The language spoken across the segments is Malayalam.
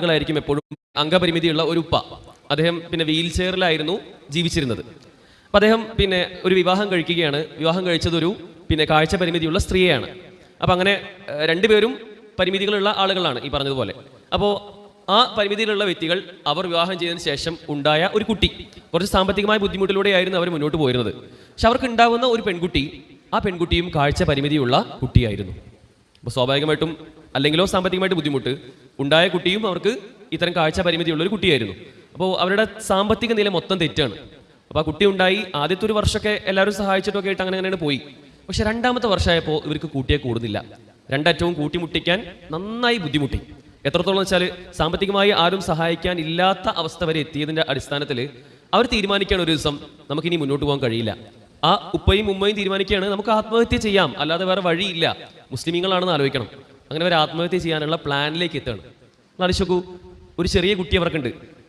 ആളുകളായിരിക്കും എപ്പോഴും അംഗപരിമിതിയുള്ള ഒരു ഉപ്പ. അദ്ദേഹം പിന്നെ വീൽ ചെയറിലായിരുന്നു ജീവിച്ചിരുന്നത്. അപ്പം അദ്ദേഹം പിന്നെ ഒരു വിവാഹം കഴിക്കുകയാണ്. വിവാഹം കഴിച്ചതൊരു പിന്നെ കാഴ്ച പരിമിതിയുള്ള സ്ത്രീയാണ്. അപ്പം അങ്ങനെ രണ്ടുപേരും പരിമിതികളുള്ള ആളുകളാണ് ഈ പറഞ്ഞതുപോലെ. അപ്പോൾ ആ പരിമിതിയിലുള്ള വ്യക്തികൾ അവർ വിവാഹം ചെയ്തതിന് ശേഷം ഉണ്ടായ ഒരു കുട്ടി. കുറച്ച് സാമ്പത്തികമായ ബുദ്ധിമുട്ടിലൂടെയായിരുന്നു അവർ മുന്നോട്ട് പോയിരുന്നത്. പക്ഷെ അവർക്ക് ഉണ്ടാകുന്ന ഒരു പെൺകുട്ടി ആ പെൺകുട്ടിയും കാഴ്ച പരിമിതിയുള്ള കുട്ടിയായിരുന്നു. അപ്പോൾ സ്വാഭാവികമായിട്ടും അല്ലെങ്കിലോ സാമ്പത്തികമായിട്ട് ബുദ്ധിമുട്ട് ഉണ്ടായ കുട്ടിയും അവർക്ക് ഇത്തരം കാഴ്ച പരിമിതിയുള്ള ഒരു കുട്ടിയായിരുന്നു. അപ്പോൾ അവരുടെ സാമ്പത്തിക നില മൊത്തം തെറ്റാണ്. അപ്പോൾ ആ കുട്ടി ഉണ്ടായി ആദ്യത്തെ ഒരു വർഷമൊക്കെ എല്ലാവരും സഹായിച്ചിട്ടൊക്കെ ആയിട്ട് അങ്ങനെ അങ്ങനെയാണ് പോയി. പക്ഷെ രണ്ടാമത്തെ വർഷമായപ്പോൾ ഇവർക്ക് കൂട്ടിയെ കൂടുന്നില്ല. രണ്ടറ്റവും കൂട്ടിമുട്ടിക്കാൻ നന്നായി ബുദ്ധിമുട്ടി. എത്രത്തോളം വെച്ചാൽ സാമ്പത്തികമായി ആരും സഹായിക്കാൻ ഇല്ലാത്ത അവസ്ഥ വരെ എത്തിയതിന്റെ അടിസ്ഥാനത്തിൽ അവർ തീരുമാനിക്കുകയാണ് ഒരു ദിവസം നമുക്കിനി മുന്നോട്ട് പോകാൻ കഴിയില്ല. ആ ഉപ്പയും ഉമ്മയും തീരുമാനിക്കുകയാണ് നമുക്ക് ആത്മഹത്യ ചെയ്യാം അല്ലാതെ വേറെ വഴിയില്ല. മുസ്ലിമീങ്ങളാണെന്ന് ആലോചിക്കണം. അങ്ങനെ അവർ ആത്മഹത്യ ചെയ്യാനുള്ള പ്ലാനിലേക്ക് എത്തുകയാണ്. നടിച്ചോക്കൂ ഒരു ചെറിയ കുട്ടി അവർക്കുണ്ട്.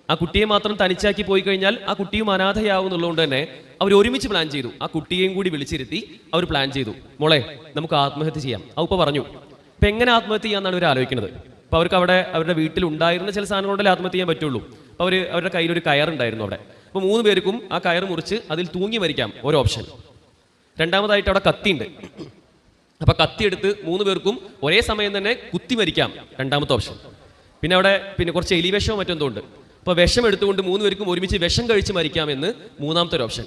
ആ കുട്ടിയെ മാത്രം തനിച്ചാക്കി പോയി കഴിഞ്ഞാൽ ആ കുട്ടിയും അനാഥയാവും എന്നുള്ളതുകൊണ്ട് തന്നെ അവർ ഒരുമിച്ച് പ്ലാൻ ചെയ്തു. ആ കുട്ടിയെയും കൂടി വിളിച്ചിരുത്തി അവർ പ്ലാൻ ചെയ്തു. മോളെ നമുക്ക് ആത്മഹത്യ ചെയ്യാം. ആ ഉപ്പ പറഞ്ഞു അപ്പം എങ്ങനെ ആത്മഹത്യ ചെയ്യാമെന്നാണ് ഇവർ ആലോചിക്കുന്നത്? അപ്പോൾ അവർക്ക് അവിടെ അവരുടെ വീട്ടിൽ ഉണ്ടായിരുന്ന ചില കൊണ്ടല്ലേ ആത്മഹത്യ ചെയ്യാൻ പറ്റുള്ളൂ. അപ്പോൾ അവർ അവരുടെ കയ്യിൽ ഒരു കയറുണ്ടായിരുന്നു അവിടെ. അപ്പോൾ മൂന്ന് പേർക്കും ആ കയർ മുറിച്ച് അതിൽ തൂങ്ങി മരിക്കാം ഒരു ഓപ്ഷൻ. രണ്ടാമതായിട്ട് അവിടെ കത്തിയുണ്ട്. അപ്പൊ കത്തിയെടുത്ത് മൂന്ന് പേർക്കും ഒരേ സമയം തന്നെ കുത്തി മരിക്കാം രണ്ടാമത്തെ ഓപ്ഷൻ. പിന്നെ അവിടെ പിന്നെ കുറച്ച് എലിവേഷോ വിഷമോ മറ്റെന്തോ ഉണ്ട്. അപ്പൊ വിഷം എടുത്തുകൊണ്ട് മൂന്ന് പേർക്കും ഒരുമിച്ച് വിഷം കഴിച്ച് മരിക്കാമെന്ന് മൂന്നാമത്തെ ഒരു ഓപ്ഷൻ.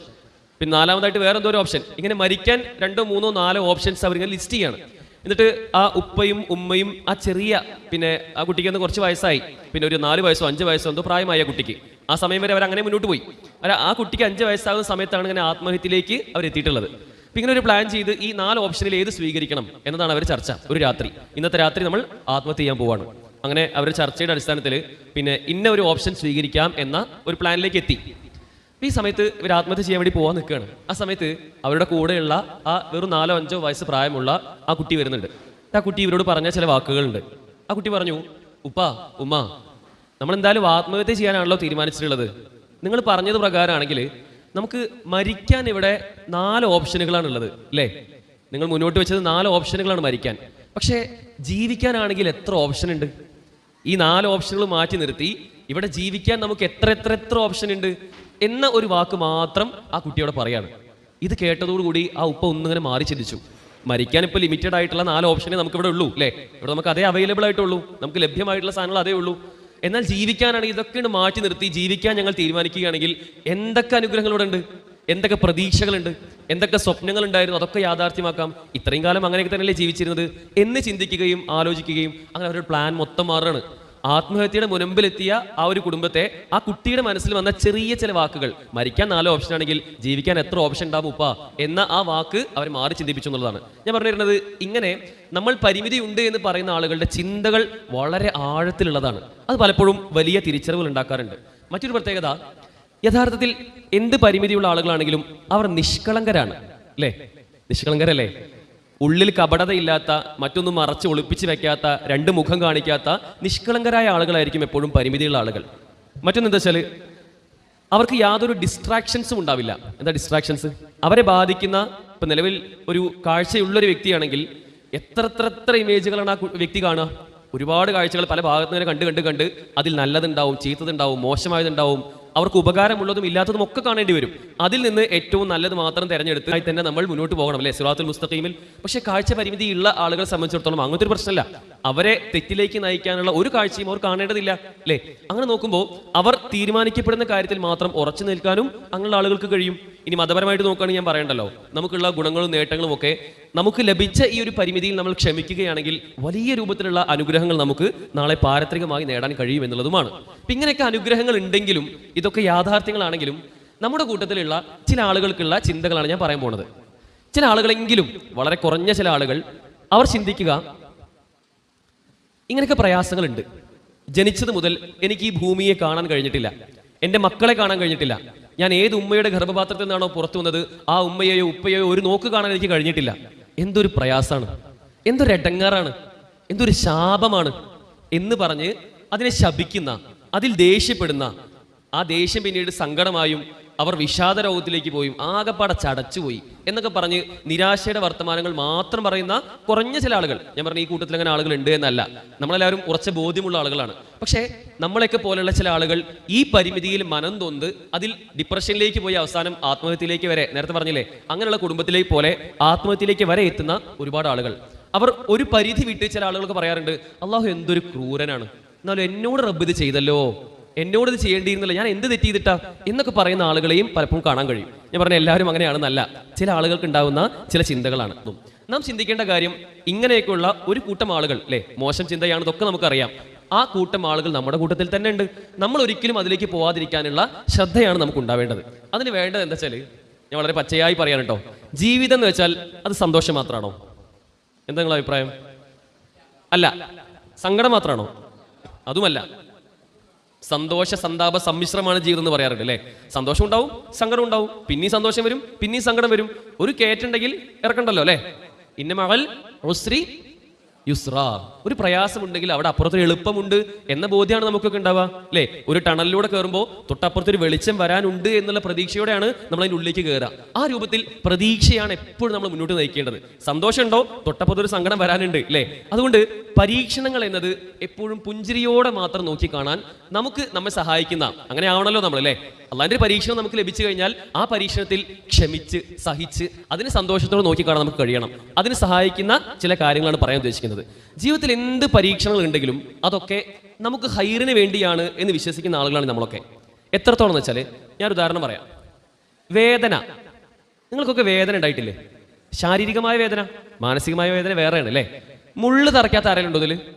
പിന്നെ നാലാമതായിട്ട് വേറെ എന്തോ ഒരു ഓപ്ഷൻ. ഇങ്ങനെ മരിക്കാൻ രണ്ടോ മൂന്നോ നാലോ ഓപ്ഷൻസ് അവരിങ്ങനെ ലിസ്റ്റ് ചെയ്യാണ്. എന്നിട്ട് ആ ഉപ്പയും ഉമ്മയും ആ ചെറിയ പിന്നെ ആ കുട്ടിക്ക് അന്ന് കുറച്ച് വയസ്സായി. പിന്നെ ഒരു നാല് വയസ്സോ അഞ്ച് വയസ്സോ എന്തോ പ്രായമായ കുട്ടിക്ക്. ആ സമയം വരെ അവർ അങ്ങനെ മുന്നോട്ട് പോയി. അല്ല ആ കുട്ടിക്ക് അഞ്ച് വയസ്സാകുന്ന സമയത്താണ് ഇങ്ങനെ ആത്മഹത്യയിലേക്ക് അവർ എത്തിയിട്ടുള്ളത് അപ്പൊ ഇങ്ങനെ ഒരു പ്ലാൻ ചെയ്ത് ഈ നാല് ഓപ്ഷനിൽ ഏത് സ്വീകരിക്കണം എന്നതാണ് അവർ ചർച്ച. ഒരു രാത്രി. ഇന്നത്തെ രാത്രി നമ്മൾ ആത്മഹത്യ ചെയ്യാൻ പോവാണ്. അങ്ങനെ അവർ ചർച്ചയുടെ അടിസ്ഥാനത്തിൽ പിന്നെ ഇന്ന ഒരു ഓപ്ഷൻ സ്വീകരിക്കാം എന്ന ഒരു പ്ലാനിലേക്ക് എത്തി. ഈ സമയത്ത് ഇവർ ആത്മഹത്യ ചെയ്യാൻ വേണ്ടി പോകാൻ നിൽക്കുകയാണ്. ആ സമയത്ത് അവരുടെ കൂടെയുള്ള ആ വെറും നാലോ അഞ്ചോ വയസ്സ് പ്രായമുള്ള ആ കുട്ടി വരുന്നുണ്ട്. ആ കുട്ടി ഇവരോട് പറഞ്ഞ ചില വാക്കുകളുണ്ട്. ആ കുട്ടി പറഞ്ഞു ഉപ്പ ഉമ്മ നമ്മൾ എന്തായാലും ആത്മഹത്യ ചെയ്യാനാണല്ലോ തീരുമാനിച്ചിട്ടുള്ളത്. നിങ്ങൾ പറഞ്ഞത് പ്രകാരമാണെങ്കിൽ നമുക്ക് മരിക്കാൻ ഇവിടെ നാല് ഓപ്ഷനുകളാണ് ഉള്ളത് അല്ലേ? നിങ്ങൾ മുന്നോട്ട് വെച്ചത് നാല് ഓപ്ഷനുകളാണ് മരിക്കാൻ. പക്ഷേ ജീവിക്കാനാണെങ്കിൽ എത്ര ഓപ്ഷൻ ഉണ്ട് ഈ നാല് ഓപ്ഷനുകൾ മാറ്റി നിർത്തി ഇവിടെ ജീവിക്കാൻ നമുക്ക് എത്ര എത്ര എത്ര ഓപ്ഷൻ ഉണ്ട് എന്ന ഒരു വാക്ക് മാത്രം ആ കുട്ടിയോട് പറയാണ്. ഇത് കേട്ടതോടുകൂടി ആ ഉപ്പ ഒന്നിങ്ങനെ മാറി ചിന്തിച്ചു. മരിക്കാൻ ഇപ്പോൾ ലിമിറ്റഡ് ആയിട്ടുള്ള നാല് ഓപ്ഷനെ നമുക്ക് ഇവിടെ ഉള്ളൂ അല്ലേ? ഇവിടെ നമുക്ക് അതേ അവൈലബിൾ ആയിട്ടുള്ളൂ. നമുക്ക് ലഭ്യമായിട്ടുള്ള സാധനങ്ങൾ അതേ ഉള്ളൂ. എന്നാൽ ജീവിക്കാനാണെങ്കിൽ ഇതൊക്കെ ഇങ്ങട് മാറ്റി നിർത്തി ജീവിക്കാൻ ഞങ്ങൾ തീരുമാനിക്കുകയാണെങ്കിൽ എന്തൊക്കെ അനുഗ്രഹങ്ങളോടെ ഉണ്ട് എന്തൊക്കെ പ്രതീക്ഷകളുണ്ട്? എന്തൊക്കെ സ്വപ്നങ്ങൾ ഉണ്ടായിരുന്നു അതൊക്കെ യാഥാർത്ഥ്യമാക്കാം. ഇത്രയും കാലം അങ്ങനെയൊക്കെ തന്നെയല്ലേ ജീവിച്ചിരുന്നത്? എന്ന് ചിന്തിക്കുകയും ആലോചിക്കുകയും അങ്ങനെ അവരുടെ പ്ലാൻ മൊത്തം മാറുകയാണ്. ആത്മഹത്യയുടെ മുനമ്പിലെത്തിയ ആ ഒരു കുടുംബത്തെ ആ കുട്ടിയുടെ മനസ്സിൽ വന്ന ചെറിയ ചില വാക്കുകൾ മരിക്കാൻ നാല് ഓപ്ഷൻ ആണെങ്കിൽ ജീവിക്കാൻ എത്ര ഓപ്ഷൻ ഉണ്ടാവും ഉപ്പ? എന്ന ആ വാക്ക് അവർ മാറി ചിന്തിപ്പിച്ചു എന്നുള്ളതാണ്. ഞാൻ പറഞ്ഞിരുന്നത് ഇങ്ങനെ നമ്മൾ പരിമിതി ഉണ്ട് എന്ന് പറയുന്ന ആളുകളുടെ ചിന്തകൾ വളരെ ആഴത്തിലുള്ളതാണ്. അത് പലപ്പോഴും വലിയ തിരിച്ചറിവുകൾ ഉണ്ടാക്കാറുണ്ട്. മറ്റൊരു പ്രത്യേകത യഥാർത്ഥത്തിൽ എന്ത് പരിമിതിയുള്ള ആളുകളാണെങ്കിലും അവർ നിഷ്കളങ്കരാണ്. അല്ലേ? നിഷ്കളങ്കരല്ലേ? ഉള്ളിൽ കപടതയില്ലാത്ത മറ്റൊന്നും മറച്ച് ഒളിപ്പിച്ച് വെക്കാത്ത രണ്ട് മുഖം കാണിക്കാത്ത നിഷ്കളങ്കരായ ആളുകളായിരിക്കും എപ്പോഴും പരിമിതിയുള്ള ആളുകൾ. മറ്റൊന്നെന്താ വെച്ചാൽ അവർക്ക് യാതൊരു ഡിസ്ട്രാക്ഷൻസും ഉണ്ടാവില്ല. എന്താ ഡിസ്ട്രാക്ഷൻസ് അവരെ ബാധിക്കുന്ന ഇപ്പൊ നിലവിൽ ഒരു കാഴ്ചയുള്ളൊരു വ്യക്തിയാണെങ്കിൽ എത്ര എത്ര എത്ര ഇമേജുകളാണ് ആ വ്യക്തി കാണുക? ഒരുപാട് കാഴ്ചകൾ പല ഭാഗത്ത് നിന്ന് കണ്ട് കണ്ട് കണ്ട് അതിൽ നല്ലതുണ്ടാവും ചീത്തതുണ്ടാവും മോശമായതുണ്ടാവും. അവർക്ക് ഉപകാരമുള്ളതും ഇല്ലാത്തതും ഒക്കെ കാണേണ്ടി വരും. അതിൽ നിന്ന് ഏറ്റവും നല്ലത് മാത്രം തിരഞ്ഞെടുത്ത് ആയി തന്നെ നമ്മൾ മുന്നോട്ട് പോകണം അല്ലേ? സുറാത്തുൽ മുസ്തഖീമിൽ. പക്ഷേ കാഴ്ച പരിമിതി ഉള്ള ആളുകളെ സംബന്ധിച്ചിടത്തോളം അങ്ങനത്തെ ഒരു പ്രശ്നമല്ല. അവരെ തെറ്റിലേക്ക് നയിക്കാനുള്ള ഒരു കാഴ്ചയും അവർ കാണേണ്ടതില്ല അല്ലേ? അങ്ങനെ നോക്കുമ്പോൾ അവർ തീരുമാനിക്കപ്പെടുന്ന കാര്യത്തിൽ മാത്രം ഉറച്ചു നിൽക്കാനും അങ്ങനെയുള്ള ആളുകൾക്ക് കഴിയും. ഇനി മതപരമായിട്ട് നോക്കുകയാണെങ്കിൽ ഞാൻ പറയണ്ടല്ലോ നമുക്കുള്ള ഗുണങ്ങളും നേട്ടങ്ങളും ഒക്കെ നമുക്ക് ലഭിച്ച ഈ ഒരു പരിമിതിയിൽ നമ്മൾ ക്ഷമിക്കുകയാണെങ്കിൽ വലിയ രൂപത്തിലുള്ള അനുഗ്രഹങ്ങൾ നമുക്ക് നാളെ പാരത്രികമായി നേടാൻ കഴിയും എന്നുള്ളതുമാണ്. അപ്പൊ ഇങ്ങനെയൊക്കെ അനുഗ്രഹങ്ങൾ ഉണ്ടെങ്കിലും ഇതൊക്കെ യാഥാർത്ഥ്യങ്ങളാണെങ്കിലും നമ്മുടെ കൂട്ടത്തിലുള്ള ചില ആളുകൾക്കുള്ള ചിന്തകളാണ് ഞാൻ പറയാൻ പോണത് ചില ആളുകളെങ്കിലും വളരെ കുറഞ്ഞ ചില ആളുകൾ അവർ ചിന്തിക്കുക ഇങ്ങനെയൊക്കെ പ്രയാസങ്ങളുണ്ട്. ജനിച്ചത് മുതൽ എനിക്ക് ഈ ഭൂമിയെ കാണാൻ കഴിഞ്ഞിട്ടില്ല. എന്റെ മക്കളെ കാണാൻ കഴിഞ്ഞിട്ടില്ല. ഞാൻ ഏത് ഉമ്മയുടെ ഗർഭപാത്രത്തിൽ നിന്നാണോ പുറത്തു വന്നത് ആ ഉമ്മയെയോ ഉപ്പയെയോ ഒരു നോക്ക് കാണാൻ എനിക്ക് കഴിഞ്ഞിട്ടില്ല. എന്തൊരു പ്രയാസമാണ് എന്തൊരു എടങ്ങാറാണ്. എന്തൊരു ശാപമാണ്. എന്ന് പറഞ്ഞ് അതിനെ ശപിക്കുന്ന അതിൽ ദേഷ്യപ്പെടുന്ന ആ ദേഷ്യം പിന്നീട് സങ്കടമായും അവർ വിഷാദ രോഗത്തിലേക്ക് പോയി ആകെപ്പാടെ ചടച്ചുപോയി എന്നൊക്കെ പറഞ്ഞ് നിരാശയുടെ വർത്തമാനങ്ങൾ മാത്രം പറയുന്ന കുറഞ്ഞ ചില ആളുകൾ. ഞാൻ പറഞ്ഞ ഈ കൂട്ടത്തിൽ അങ്ങനെ ആളുകൾ ഉണ്ട് എന്നല്ല. നമ്മളെല്ലാവരും കുറച്ച് ബോധ്യമുള്ള ആളുകളാണ്. പക്ഷേ നമ്മളെയൊക്കെ പോലെയുള്ള ചില ആളുകൾ ഈ പരിമിതിയിൽ മനം തൊന്ത് അതിൽ ഡിപ്രഷനിലേക്ക് പോയി അവസാനം ആത്മഹത്യയിലേക്ക് വരെ നേരത്തെ പറഞ്ഞില്ലേ അങ്ങനെയുള്ള കുടുംബത്തിലേക്ക് പോലെ ആത്മഹത്യയിലേക്ക് വരെ എത്തുന്ന ഒരുപാട് ആളുകൾ. അവർ ഒരു പരിധി വിട്ട് ചില ആളുകൾക്ക് പറയാറുണ്ട് അള്ളാഹു എന്തൊരു ക്രൂരനാണ്. എന്നാലും എന്നോട് റബ്ബ് ഇത് ചെയ്തല്ലോ. എന്നോട് ഇത് ചെയ്യേണ്ടിയിരുന്നില്ല. ഞാൻ എന്ത് തെറ്റ് ചെയ്തിട്ടാ? എന്നൊക്കെ പറയുന്ന ആളുകളെയും പലപ്പോഴും കാണാൻ കഴിയും. ഞാൻ പറഞ്ഞ എല്ലാവരും അങ്ങനെയാണെന്നല്ല ചില ആളുകൾക്ക് ഉണ്ടാകുന്ന ചില ചിന്തകളാണ് നാം ചിന്തിക്കേണ്ട കാര്യം ഇങ്ങനെയൊക്കെയുള്ള ഒരു കൂട്ടം ആളുകൾ അല്ലേ മോശം ചിന്തയാണ് ഇതൊക്കെ നമുക്കറിയാം. ആ കൂട്ടം ആളുകൾ നമ്മുടെ കൂട്ടത്തിൽ തന്നെ ഉണ്ട്. നമ്മൾ ഒരിക്കലും അതിലേക്ക് പോവാതിരിക്കാനുള്ള ശ്രദ്ധയാണ് നമുക്ക് ഉണ്ടാവേണ്ടത്. അതിന് വേണ്ടത് എന്താ വെച്ചാൽ ഞാൻ വളരെ പച്ചയായി പറയാൻ കേട്ടോ. ജീവിതം എന്ന് വെച്ചാൽ അത് സന്തോഷം മാത്രമാണോ എന്താ നിങ്ങളുടെ അഭിപ്രായം? അല്ല. സങ്കടം മാത്രമാണോ അതുമല്ല. സന്തോഷ സന്താപ സമ്മിശ്രമാണ് ജീവിതം എന്ന് പറയാറുണ്ട് അല്ലേ? സന്തോഷം ഉണ്ടാവും സങ്കടം ഉണ്ടാവും. പിന്നെയും സന്തോഷം വരും പിന്നെയും സങ്കടം വരും. ഒരു കയറ്റുണ്ടെങ്കിൽ ഇറക്കണ്ടല്ലോ അല്ലേ? ഇന്ന മകൾ ഉസ്രി യുസ്ര ഒരു പ്രയാസമുണ്ടെങ്കിൽ അവിടെ അപ്പുറത്തൊരു എളുപ്പമുണ്ട് എന്ന ബോധ്യമാണ് നമുക്കൊക്കെ ഉണ്ടാവുക അല്ലേ? ഒരു ടണലിലൂടെ കയറുമ്പോൾ തൊട്ടപ്പുറത്തൊരു വെളിച്ചം വരാനുണ്ട് എന്നുള്ള പ്രതീക്ഷയോടെയാണ് നമ്മൾ അതിന്റെ ഉള്ളിലേക്ക് കയറുക. ആ രൂപത്തിൽ പ്രതീക്ഷയാണ് എപ്പോഴും നമ്മൾ മുന്നോട്ട് നയിക്കേണ്ടത്. സന്തോഷമുണ്ടോ? തൊട്ടപ്പുറത്തൊരു സങ്കടം വരാനുണ്ട് അല്ലേ? അതുകൊണ്ട് പരീക്ഷണങ്ങൾ എന്നത് എപ്പോഴും പുഞ്ചിരിയോടെ മാത്രം നോക്കി കാണാൻ നമുക്ക് നമ്മെ സഹായിക്കുന്ന അങ്ങനെ ആവണല്ലോ നമ്മൾ അല്ലേ? അള്ളാന്റെ പരീക്ഷണം നമുക്ക് ലഭിച്ചു കഴിഞ്ഞാൽ ആ പരീക്ഷണത്തിൽ ക്ഷമിച്ച് സഹിച്ച് അതിന് സന്തോഷത്തോടെ നോക്കി കാണാൻ നമുക്ക് കഴിയണം. അതിന് സഹായിക്കുന്ന ചില കാര്യങ്ങളാണ് പറയാൻ ഉദ്ദേശിക്കുന്നത്. ജീവിതത്തിൽ എന്ത് പരീക്ഷണങ്ങൾ ഉണ്ടെങ്കിലും അതൊക്കെ നമുക്ക് ഹൈറിന് വേണ്ടിയാണ് എന്ന് വിശ്വസിക്കുന്ന ആളുകളാണ് നമ്മളൊക്കെ. എത്രത്തോളം എന്ന് വെച്ചാൽ ഞാൻ ഉദാഹരണം പറയാം. വേദന. നിങ്ങൾക്കൊക്കെ വേദന ഉണ്ടായിട്ടില്ലേ? ശാരീരികമായ വേദന മാനസികമായ വേദന വേറെയാണ് അല്ലേ? മുള്ളു തറയ്ക്കാത്ത ആരെങ്കിലും ഉണ്ടോ ഇതിൽ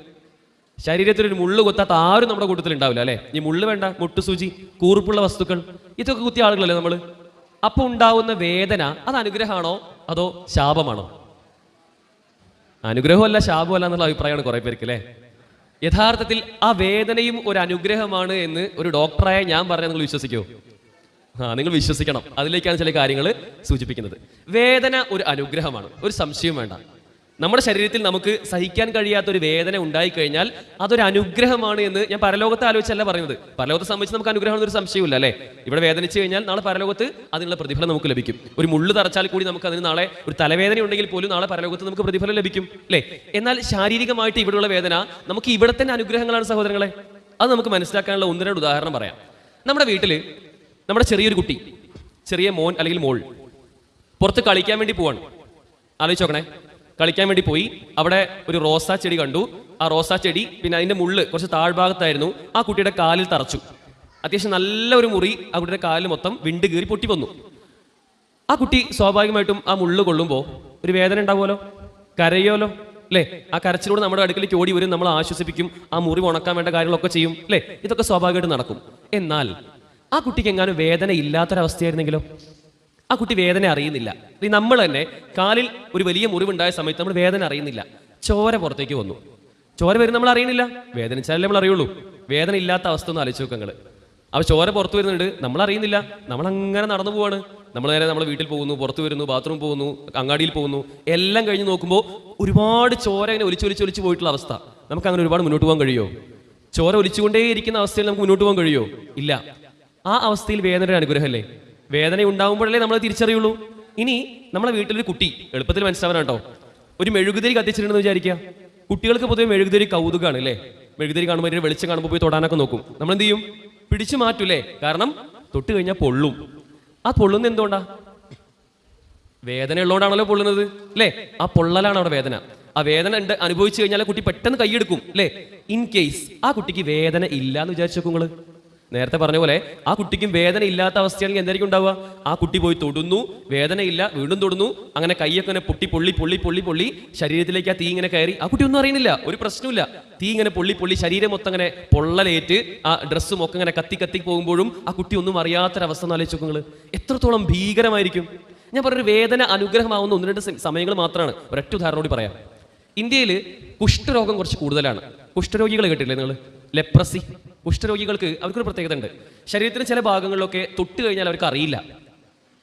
ശരീരത്തിൽ ഒരു മുള്ളു കുത്താത്ത ആരും നമ്മുടെ കൂട്ടത്തിൽ ഉണ്ടാവില്ല അല്ലെ? ഈ മുള്ളു വേണ്ട മുട്ടുസൂചി കൂർപ്പുള്ള വസ്തുക്കൾ ഇതൊക്കെ കുത്തിയ ആളുകളല്ലേ നമ്മൾ അപ്പൊ ഉണ്ടാവുന്ന വേദന അത് അനുഗ്രഹമാണോ? അതോ ശാപമാണോ? അനുഗ്രഹമല്ല ശാപമല്ല എന്നുള്ള അഭിപ്രായമാണ് കുറെ പേർക്ക് അല്ലേ? യഥാർത്ഥത്തിൽ ആ വേദനയും ഒരു അനുഗ്രഹമാണ് എന്ന് ഒരു ഡോക്ടറായ ഞാൻ പറഞ്ഞാൽ നിങ്ങൾ വിശ്വസിക്കുമോ ആ നിങ്ങൾ വിശ്വസിക്കണം. അതിലേക്കാണ് ചില കാര്യങ്ങൾ സൂചിപ്പിക്കുന്നത്. വേദന ഒരു അനുഗ്രഹമാണ് ഒരു സംശയം വേണ്ട. നമ്മുടെ ശരീരത്തിൽ നമുക്ക് സഹിക്കാൻ കഴിയാത്ത ഒരു വേദന ഉണ്ടായിക്കഴിഞ്ഞാൽ അതൊരു അനുഗ്രഹമാണ് എന്ന് ഞാൻ പരലോകത്തെ ആലോചിച്ചല്ല പറയുന്നത്. പരലോകത്തെ സംബന്ധിച്ച് നമുക്ക് അനുഗ്രഹം ഒരു സംശയമില്ല അല്ലേ? ഇവിടെ വേദനിച്ചു കഴിഞ്ഞാൽ നാളെ പരലോകത്ത് അതിനുള്ള പ്രതിഫലം നമുക്ക് ലഭിക്കും. ഒരു മുള്ളു തറച്ചാൽ കൂടി നമുക്ക് അതിന് നാളെ ഒരു തലവേദന ഉണ്ടെങ്കിൽ പോലും നാളെ പരലോകത്ത് നമുക്ക് പ്രതിഫലം ലഭിക്കും അല്ലേ? എന്നാൽ ശാരീരികമായിട്ട് ഇവിടെയുള്ള വേദന നമുക്ക് ഇവിടെ തന്നെ അനുഗ്രഹങ്ങളാണ് സഹോദരങ്ങളെ. അത് നമുക്ക് മനസ്സിലാക്കാനുള്ള ഒന്ന് രണ്ട് ഉദാഹരണം പറയാം. നമ്മുടെ വീട്ടിൽ നമ്മുടെ ചെറിയൊരു കുട്ടി ചെറിയ മോൻ അല്ലെങ്കിൽ മോൾ പുറത്ത് കളിക്കാൻ വേണ്ടി പോവാണ്. ആലോചിച്ച് നോക്കണേ. കളിക്കാൻ വേണ്ടി പോയി. അവിടെ ഒരു റോസാ ചെടി കണ്ടു. ആ റോസാ ചെടി പിന്നെ അതിന്റെ മുള്ള് കുറച്ച് താഴ്ഭാഗത്തായിരുന്നു. ആ കുട്ടിയുടെ കാലിൽ തറച്ചു. അത്യാവശ്യം നല്ല ഒരു മുറി ആ കുട്ടിയുടെ കാലിൽ മൊത്തം വിണ്ട് കീറി പൊട്ടി വന്നു. ആ കുട്ടി സ്വാഭാവികമായിട്ടും ആ മുള്ളു കൊള്ളുമ്പോൾ ഒരു വേദന ഉണ്ടാവുമല്ലോ? കരയോലോ അല്ലേ? ആ കരച്ചിലൂടെ നമ്മുടെ അടുക്കലേക്ക് ഓടി വരും നമ്മൾ ആശ്വസിപ്പിക്കും ആ മുറി ഉണക്കാൻ വേണ്ട കാര്യങ്ങളൊക്കെ ചെയ്യും അല്ലേ? ഇതൊക്കെ സ്വാഭാവികമായിട്ട് നടക്കും. എന്നാൽ ആ കുട്ടിക്ക് എങ്ങാനും വേദന ഇല്ലാത്തൊരവസ്ഥയായിരുന്നെങ്കിലോ? ആ കുട്ടി വേദന അറിയുന്നില്ല. നമ്മൾ തന്നെ കാലിൽ ഒരു വലിയ മുറിവുണ്ടായ സമയത്ത് നമ്മൾ വേദന അറിയുന്നില്ല. ചോര പുറത്തേക്ക് വന്നു. ചോര വരും നമ്മൾ അറിയുന്നില്ല. വേദനിച്ചാലേ നമ്മൾ അറിയുള്ളൂ. വേദന ഇല്ലാത്ത അവസ്ഥ ഒന്ന് ആലോചിച്ച് നോക്കങ്ങൾ അവ ചോര പുറത്തു വരുന്നുണ്ട്. നമ്മൾ അറിയുന്നില്ല. നമ്മൾ അങ്ങനെ നടന്നു പോവാണ്. നമ്മൾ നേരെ നമ്മൾ വീട്ടിൽ പോകുന്നു പുറത്തു വരുന്നു ബാത്റൂം പോകുന്നു അങ്ങാടിയിൽ പോകുന്നു എല്ലാം കഴിഞ്ഞ് നോക്കുമ്പോൾ ഒരുപാട് ചോര ഇങ്ങനെ ഒലിച്ചൊലിച്ചൊലിച്ച് പോയിട്ടുള്ള അവസ്ഥ. നമുക്ക് അങ്ങനെ ഒരുപാട് മുന്നോട്ട് പോകാൻ കഴിയുമോ ചോര ഒലിച്ചുകൊണ്ടേയിരിക്കുന്ന അവസ്ഥയിൽ നമുക്ക് മുന്നോട്ട് പോകാൻ കഴിയുമോ ഇല്ല. ആ അവസ്ഥയിൽ വേദനയുടെ അനുഗ്രഹമല്ലേ വേദന ഉണ്ടാകുമ്പോഴല്ലേ നമ്മൾ തിരിച്ചറിയുള്ളൂ. ഇനി നമ്മളെ വീട്ടിലൊരു കുട്ടി എളുപ്പത്തിൽ മനസ്സിലാവാനാട്ടോ ഒരു മെഴുകുതിരി കത്തിച്ചിട്ടുണ്ടെന്ന് വിചാരിക്കുക. കുട്ടികൾക്ക് പൊതുവെ മെഴുകുതിരി കൗതുകമാണ് അല്ലേ? മെഴുകുതിരി കാണുമ്പോൾ ഒരു വെളിച്ചം കാണുമ്പോൾ പോയി തൊടാനൊക്കെ നോക്കും. നമ്മൾ എന്ത് ചെയ്യും? പിടിച്ചു മാറ്റൂലേ? കാരണം തൊട്ട് കഴിഞ്ഞാൽ പൊള്ളും. ആ പൊള്ളുന്ന എന്തുകൊണ്ടാ? വേദന ഉള്ളതുകൊണ്ടാണല്ലോ പൊള്ളുന്നത് അല്ലേ? ആ പൊള്ളലാണ് അവിടെ വേദന. ആ വേദന ഉണ്ട് അനുഭവിച്ചു കഴിഞ്ഞാൽ കുട്ടി പെട്ടെന്ന് കൈയെടുക്കും അല്ലേ? ഇൻ കേസ് ആ കുട്ടിക്ക് വേദന ഇല്ല എന്ന് വിചാരിച്ചു നോക്കും നിങ്ങൾ. നേരത്തെ പറഞ്ഞ പോലെ ആ കുട്ടിക്കും വേദന ഇല്ലാത്ത അവസ്ഥയാണെങ്കിൽ എന്തായിരിക്കും ഉണ്ടാവുക? ആ കുട്ടി പോയി തൊടുന്നു വേദനയില്ല വീണ്ടും തൊടുന്നു അങ്ങനെ കൈയൊക്കെ ഇങ്ങനെ പൊട്ടി പൊള്ളി പൊള്ളി പൊള്ളി പൊള്ളി ശരീരത്തിലേക്ക് ആ തീ ഇങ്ങനെ കയറി. ആ കുട്ടി ഒന്നും അറിയുന്നില്ല ഒരു പ്രശ്നമില്ല തീ ഇങ്ങനെ പൊള്ളി പൊള്ളി ശരീരം മൊത്തം ഇങ്ങനെ പൊള്ളലേറ്റ് ആ ഡ്രസ്സും ഒക്കെ ഇങ്ങനെ കത്തി കത്തി പോകുമ്പോഴും ആ കുട്ടി ഒന്നും അറിയാത്തൊരവസ്ഥ എന്ന് ആലോചിച്ച് നോക്കുക നിങ്ങൾ എത്രത്തോളം ഭീകരമായിരിക്കും. ഞാൻ പറഞ്ഞൊരു വേദന അനുഗ്രഹമാവുന്ന ഒന്ന് രണ്ട് സമയങ്ങൾ മാത്രമാണ്. ഒരൊറ്റ ഉദാഹരണം കൂടി പറയാം. ഇന്ത്യയിൽ കുഷ്ഠരോഗം കുറച്ച് കൂടുതലാണ്. കുഷ്ഠരോഗികൾ കേട്ടില്ലേ നിങ്ങൾ ലെപ്രസി. കുഷ്ഠരോഗികൾക്ക് അവർക്കൊരു പ്രത്യേകത ഉണ്ട് ശരീരത്തിന് ചില ഭാഗങ്ങളിലൊക്കെ തൊട്ട് കഴിഞ്ഞാൽ അവർക്ക് അറിയില്ല.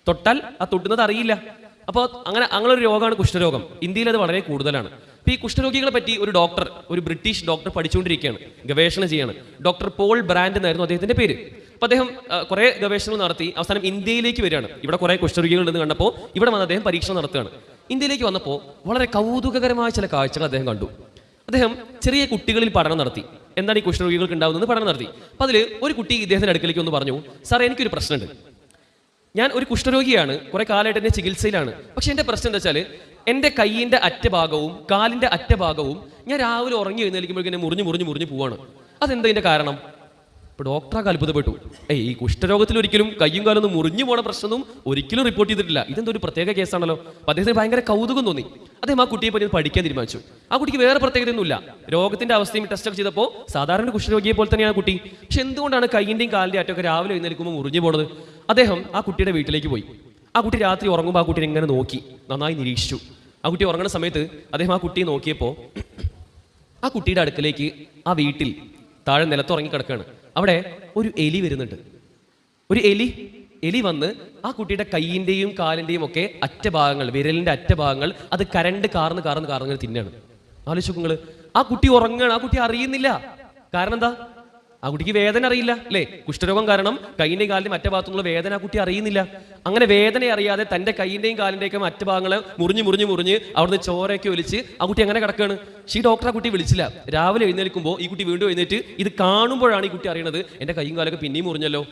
തൊട്ടാൽ ആ തൊട്ടുന്നത് അറിയില്ല. അപ്പോൾ അങ്ങനെ അങ്ങനെ ഒരു രോഗമാണ് കുഷ്ഠരോഗം. ഇന്ത്യയിൽ അത് വളരെ കൂടുതലാണ്. അപ്പോൾ ഈ കുഷ്ഠരോഗികളെ പറ്റി ഒരു ഡോക്ടർ ഒരു ബ്രിട്ടീഷ് ഡോക്ടർ പഠിച്ചുകൊണ്ടിരിക്കുകയാണ് ഗവേഷണം ചെയ്യുകയാണ് ഡോക്ടർ പോൾ ബ്രാൻഡ് എന്നായിരുന്നു അദ്ദേഹത്തിന്റെ പേര്. അപ്പോൾ അദ്ദേഹം കുറേ ഗവേഷണങ്ങൾ നടത്തി അവസാനം ഇന്ത്യയിലേക്ക് വരികയാണ്. ഇവിടെ കുറേ കുഷ്ഠരോഗികളുണ്ടെന്ന് കണ്ടപ്പോൾ ഇവിടെ വന്ന് അദ്ദേഹം പരീക്ഷണം നടത്തുകയാണ്. ഇന്ത്യയിലേക്ക് വന്നപ്പോൾ വളരെ കൗതുകകരമായ ചില കാഴ്ചകൾ അദ്ദേഹം കണ്ടു. അദ്ദേഹം ചെറിയ കുട്ടികളിൽ പഠനം നടത്തി. എന്താണ് ഈ കുഷ്ഠരോഗികൾക്ക് ഉണ്ടാവുന്നത് പഠനം നടത്തി. അപ്പോൾ അതിൽ ഒരു കുട്ടി ഇദ്ദേഹത്തിന്റെ അടുക്കലേക്ക് ഒന്ന് പറഞ്ഞു സാറേ എനിക്കൊരു പ്രശ്നമുണ്ട്. ഞാൻ ഒരു കുഷ്ഠരോഗിയാണ് കുറേ കാലമായിട്ട് എന്റെ ചികിത്സയിലാണ്. പക്ഷെ എന്റെ പ്രശ്നം എന്താ വെച്ചാൽ എന്റെ കൈയിന്റെ അറ്റഭാഗവും കാലിന്റെ അറ്റഭാഗവും ഞാൻ രാവിലെ ഉറങ്ങി എഴുന്നേൽക്കുമ്പോഴേക്കും എന്നെ മുറിഞ്ഞ് മുറിഞ്ഞ് മുറിഞ്ഞ് പോവാണ്. അതെന്താ ഇതിന്റെ കാരണം? ഇപ്പൊ ഡോക്ടറൊക്കെ അത്ഭുതപ്പെട്ടു. ഏയ് ഈ കുഷ്ഠരോഗത്തിൽ ഒരിക്കലും കയ്യും കാലൊന്നും മുറിഞ്ഞു പോണ പ്രശ്നമൊന്നും ഒരിക്കലും റിപ്പോർട്ട് ചെയ്തിട്ടില്ല. ഇതെന്തൊരു പ്രത്യേക കേസാണല്ലോ. അദ്ദേഹത്തിന് ഭയങ്കര കൗതുകം തോന്നി. അദ്ദേഹം ആ കുട്ടിയെ പറ്റി പഠിക്കാൻ തീരുമാനിച്ചു. ആ കുട്ടിക്ക് വേറെ പ്രത്യേകതയൊന്നുമില്ല. രോഗത്തിന്റെ അവസ്ഥയും ടെസ്റ്റ് ഒക്കെ ചെയ്തപ്പോൾ സാധാരണ കുഷ്ഠരോഗിയെ പോലെ തന്നെയാണ് കുട്ടി. പക്ഷെ എന്തുകൊണ്ടാണ് കൈയിന്റെയും കാലിന്റെയും അറ്റമൊക്കെ രാവിലെ എഴുന്നേൽക്കുമ്പോൾ മുറിഞ്ഞു പോണത്? അദ്ദേഹം ആ കുട്ടിയുടെ വീട്ടിലേക്ക് പോയി. ആ കുട്ടി രാത്രി ഉറങ്ങുമ്പോൾ ആ കുട്ടിയെ ഇങ്ങനെ നോക്കി. നന്നായി നിരീക്ഷിച്ചു. ആ കുട്ടി ഉറങ്ങുന്ന സമയത്ത് അദ്ദേഹം ആ കുട്ടിയെ നോക്കിയപ്പോൾ ആ കുട്ടിയുടെ അടുക്കലേക്ക് ആ വീട്ടിൽ താഴെ നിലത്തുറങ്ങി കിടക്കുകയാണ് അവിടെ ഒരു എലി വരുന്നുണ്ട്. ഒരു എലി എലി വന്ന് ആ കുട്ടിയുടെ കൈയിന്റെയും കാലിന്റെയും ഒക്കെ അറ്റഭാഗങ്ങൾ വിരലിന്റെ അറ്റഭാഗങ്ങൾ അത് കരണ്ട് കാർന്ന് കാർന്ന് കാർന്ന് തിന്നാണ്. ആലോചിച്ചു നിങ്ങൾ ആ കുട്ടി ഉറങ്ങുകയാണ്. ആ കുട്ടി അറിയുന്നില്ല. കാരണം എന്താ? ആ കുട്ടിക്ക് വേദന അറിയില്ല അല്ലേ? കുഷ്ഠരോഗം കാരണം കൈയിന്റെയും കാലിന്റെ മറ്റേ ഭാഗത്തുള്ള വേദന ആ കുട്ടി അറിയുന്നില്ല. അങ്ങനെ വേദന അറിയാതെ തന്റെ കൈയിന്റെയും കാലിന്റെയൊക്കെ മറ്റു ഭാഗങ്ങൾ മുറിഞ്ഞ് മുറിഞ്ഞ് മുറിഞ്ഞ് അവിടുന്ന് ചോരയൊക്കെ ഒലിച്ച് ആ കുട്ടി അങ്ങനെ കിടക്കുകയാണ് പക്ഷേ ഈ ഡോക്ടർ കുട്ടി വിളിച്ചില്ല. രാവിലെ എഴുന്നേൽക്കുമ്പോൾ ഈ കുട്ടി വീണ്ടും എഴുന്നേറ്റ് ഇത് കാണുമ്പോഴാണ് ഈ കുട്ടി അറിയണത് എന്റെ കൈയും കാലൊക്കെ പിന്നെയും മുറിഞ്ഞല്ലോ.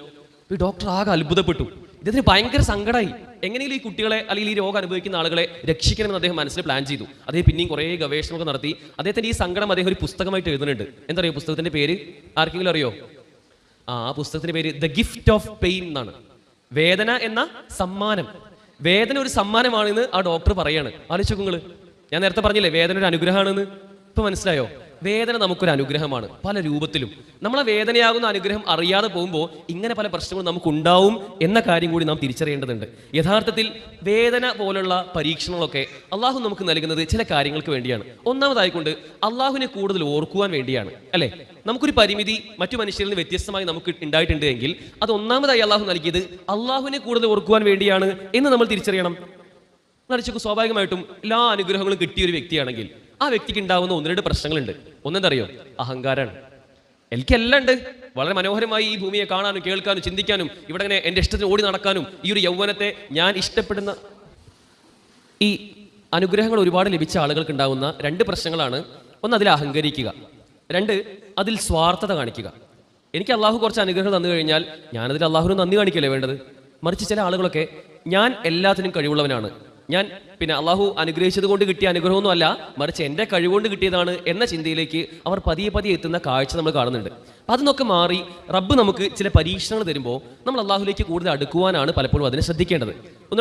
ഈ ഡോക്ടർ ആകെ അത്ഭുതപ്പെട്ടു. ഇദ്ദേഹത്തിന് ഭയങ്കര സങ്കടമായി എങ്ങനെയെങ്കിലും ഈ കുട്ടികളെ അല്ലെങ്കിൽ ഈ രോഗം അനുഭവിക്കുന്ന ആളുകളെ രക്ഷിക്കണമെന്ന് അദ്ദേഹം മനസ്സിൽ പ്ലാൻ ചെയ്തു. അദ്ദേഹം പിന്നെയും കുറേ ഗവേഷണമൊക്കെ നടത്തി. അദ്ദേഹത്തിന്റെ ഈ സങ്കടം അദ്ദേഹം ഒരു പുസ്തകമായിട്ട് എഴുതുന്നുണ്ട്. എന്തറിയോ പുസ്തകത്തിന്റെ പേര്? ആർക്കെങ്കിലും അറിയോ? ആ പുസ്തകത്തിന്റെ പേര് ദ ഗിഫ്റ്റ് ഓഫ് പെയിൻ എന്നാണ്. വേദന എന്ന സമ്മാനം. വേദന ഒരു സമ്മാനമാണെന്ന് ആ ഡോക്ടർ പറയാണ്. ആലോചിച്ചു നിങ്ങൾ. ഞാൻ നേരത്തെ പറഞ്ഞില്ലേ വേദന ഒരു അനുഗ്രഹമാണെന്ന്. ഇപ്പൊ മനസ്സിലായോ? വേദന നമുക്കൊരു അനുഗ്രഹമാണ്. പല രൂപത്തിലും. നമ്മളെ വേദനയാകുന്ന അനുഗ്രഹം അറിയാതെ പോകുമ്പോൾ ഇങ്ങനെ പല പ്രശ്നങ്ങളും നമുക്ക് ഉണ്ടാവും എന്ന കാര്യം കൂടി നാം തിരിച്ചറിയേണ്ടതുണ്ട്. യഥാർത്ഥത്തിൽ വേദന പോലുള്ള പരീക്ഷണങ്ങളൊക്കെ അള്ളാഹു നമുക്ക് നൽകുന്നത് ചില കാര്യങ്ങൾക്ക് വേണ്ടിയാണ്. ഒന്നാമതായിക്കൊണ്ട് അള്ളാഹുവിനെ കൂടുതൽ ഓർക്കുവാൻ വേണ്ടിയാണ്. അല്ലെ? നമുക്കൊരു പരിമിതി മറ്റു മനുഷ്യരിൽ നിന്ന് വ്യത്യസ്തമായി നമുക്ക് ഉണ്ടായിട്ടുണ്ട് എങ്കിൽ അത് ഒന്നാമതായി അള്ളാഹു നൽകിയത് അള്ളാഹുവിനെ കൂടുതൽ ഓർക്കുവാൻ വേണ്ടിയാണ് എന്ന് നമ്മൾ തിരിച്ചറിയണം. നടിച്ചൊക്കെ സ്വാഭാവികമായിട്ടും എല്ലാ അനുഗ്രഹങ്ങളും കിട്ടിയ ഒരു വ്യക്തിയാണെങ്കിൽ ആ വ്യക്തിക്ക് ഉണ്ടാകുന്ന ഒന്ന് രണ്ട് പ്രശ്നങ്ങളുണ്ട്. ഒന്നെന്തറിയോ? അഹങ്കാരമാണ് എനിക്കെല്ലാം ഉണ്ട്. വളരെ മനോഹരമായി ഈ ഭൂമിയെ കാണാനും കേൾക്കാനും ചിന്തിക്കാനും ഇവിടെ ഇങ്ങനെ എന്റെ ഇഷ്ടത്തിന് ഓടി നടക്കാനും ഈ ഒരു യൗവനത്തെ ഞാൻ ഇഷ്ടപ്പെടുന്ന ഈ അനുഗ്രഹങ്ങൾ ഒരുപാട് ലഭിച്ച ആളുകൾക്ക് ഉണ്ടാകുന്ന രണ്ട് പ്രശ്നങ്ങളാണ്. ഒന്ന് അതിൽ അഹങ്കരിക്കുക. രണ്ട് അതിൽ സ്വാർത്ഥത കാണിക്കുക. എനിക്ക് അള്ളാഹു കുറച്ച് അനുഗ്രഹം തന്നു കഴിഞ്ഞാൽ ഞാനതിൽ അള്ളാഹുവിന് നന്ദി കാണിക്കല്ലേ വേണ്ടത്? മറിച്ച് ചില ആളുകളൊക്കെ ഞാൻ എല്ലാത്തിനും കഴിവുള്ളവനാണ്. ഞാൻ പിന്നെ അള്ളാഹു അനുഗ്രഹിച്ചത് കൊണ്ട് കിട്ടിയ അനുഗ്രഹമൊന്നുമല്ല മറിച്ച് എന്റെ കഴിവുകൊണ്ട് കിട്ടിയതാണ് എന്ന ചിന്തയിലേക്ക് അവർ പതിയെ പതിയെ എത്തുന്ന കാഴ്ച നമ്മൾ കാണുന്നുണ്ട്. അപ്പം അതിനൊക്കെ മാറി റബ്ബ് നമുക്ക് ചില പരീക്ഷണങ്ങൾ തരുമ്പോൾ നമ്മൾ അള്ളാഹുലേക്ക് കൂടുതൽ അടുക്കുവാനാണ് പലപ്പോഴും അതിനെ ശ്രദ്ധിക്കേണ്ടത്. ഒന്നുകൂടെ